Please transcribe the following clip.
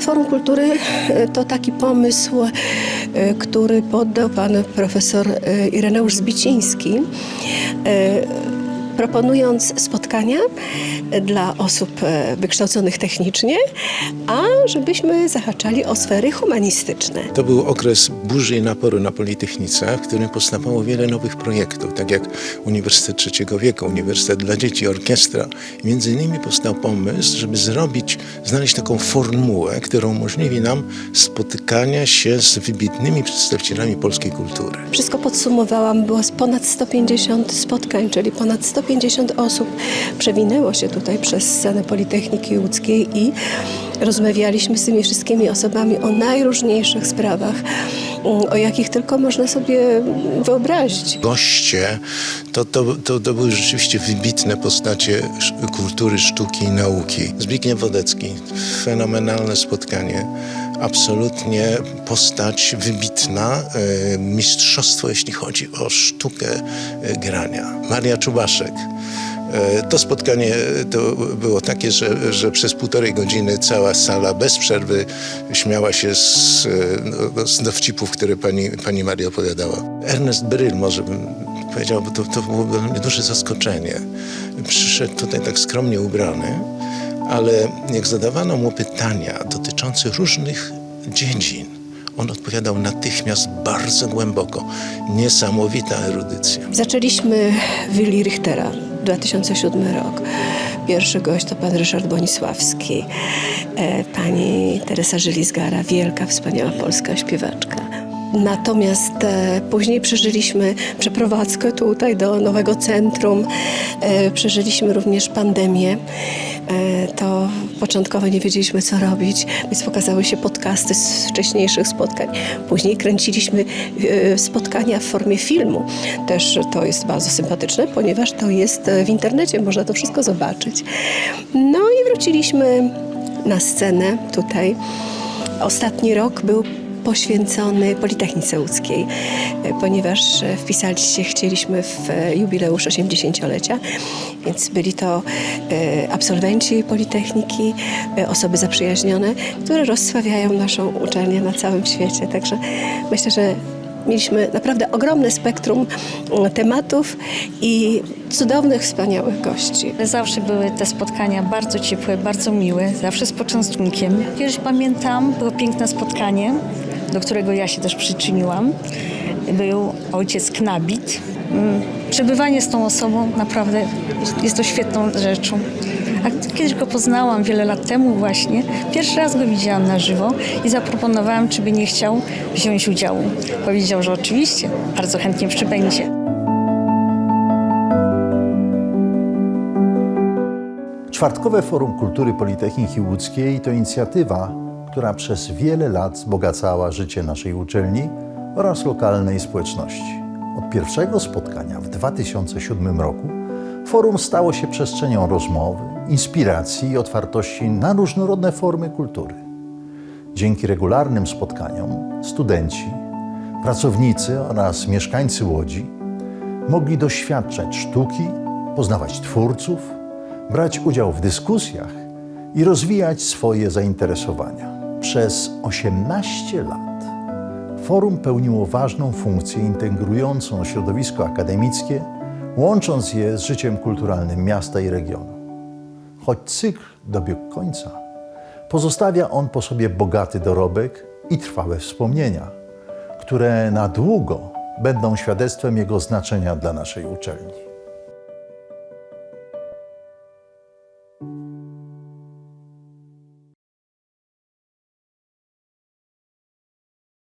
Forum Kultury e, to taki pomysł, e, który poddał pan profesor e, Ireneusz Zbiciński, proponując spotkania dla osób e, wykształconych technicznie, a żebyśmy zahaczali o sfery humanistyczne. To był okres burzy i naporu na Politechnice, w którym powstawało wiele nowych projektów, tak jak Uniwersytet Trzeciego Wieku, Uniwersytet dla Dzieci, Orkiestra. Między innymi powstał pomysł, żeby zrobić, znaleźć taką formułę, która umożliwi nam spotykania się z wybitnymi przedstawicielami polskiej kultury. Wszystko podsumowałam, było ponad 150 spotkań, czyli ponad 150 osób przewinęło się tutaj przez scenę Politechniki Łódzkiej i rozmawialiśmy z tymi wszystkimi osobami o najróżniejszych sprawach, mm, o jakich tylko można sobie wyobrazić. Goście to, to, to, to były rzeczywiście wybitne postacie kultury, sztuki i nauki. Zbigniew Wodecki, fenomenalne spotkanie. Absolutnie postać wybitna, e, mistrzostwo jeśli chodzi o sztukę e, grania. Maria Czubaszek. E, To spotkanie to było takie, że, że przez półtorej godziny cała sala bez przerwy śmiała się z, e, z dowcipów, które pani, pani Maria opowiadała. Ernest Bryl może bym powiedział, bo to, to było dla mnie duże zaskoczenie. Przyszedł tutaj tak skromnie ubrany, ale jak zadawano mu pytania dotyczące różnych dziedzin, on odpowiadał natychmiast bardzo głęboko. Niesamowita erudycja. Zaczęliśmy Willi Richtera, 2007 rok. Pierwszy gość to pan Ryszard Bonisławski, e, pani Teresa Żylizgara, wielka, wspaniała polska śpiewaczka. Natomiast e, później przeżyliśmy przeprowadzkę tutaj do nowego centrum. E, przeżyliśmy również pandemię. E, to początkowo nie wiedzieliśmy, co robić, więc pokazały się podcasty z wcześniejszych spotkań. Później kręciliśmy spotkania w formie filmu. Też to jest bardzo sympatyczne, ponieważ to jest w internecie, można to wszystko zobaczyć. No i wróciliśmy na scenę tutaj. Ostatni rok był poświęcony Politechnice Łódzkiej, e, ponieważ e, wpisali się chcieliśmy w e, jubileusz 80-lecia, więc byli to absolwenci Politechniki, osoby zaprzyjaźnione, które rozsławiają naszą uczelnię na całym świecie. Także myślę, że mieliśmy naprawdę ogromne spektrum tematów i cudownych, wspaniałych gości. Zawsze były te spotkania bardzo ciepłe, bardzo miłe, zawsze z poczęstunkiem. Kiedyś pamiętam, było piękne spotkanie, do którego ja się też przyczyniłam. Był ojciec Knabit. Mm, Przebywanie z tą osobą naprawdę jest- to świetną rzeczą. A kiedyś go poznałam wiele lat temu właśnie. Pierwszy raz go widziałam na żywo i zaproponowałam, czy by nie chciał wziąć udziału. Powiedział, że oczywiście, bardzo chętnie przybędzie. Czwartkowe Forum Kultury Politechniki Łódzkiej to inicjatywa, która przez wiele lat wzbogacała życie naszej uczelni oraz lokalnej społeczności. Od pierwszego spotkania w 2007 roku forum stało się przestrzenią rozmowy, inspiracji i otwartości na różnorodne formy kultury. Dzięki regularnym spotkaniom studenci, pracownicy oraz mieszkańcy Łodzi mogli doświadczać sztuki, poznawać twórców, brać udział w dyskusjach i rozwijać swoje zainteresowania. Przez 18 lat forum pełniło ważną funkcję integrującą środowisko akademickie, łącząc je z życiem kulturalnym miasta i regionu. Choć cykl dobiegł końca, pozostawia on po sobie bogaty dorobek i trwałe wspomnienia, które na długo będą świadectwem jego znaczenia dla naszej uczelni.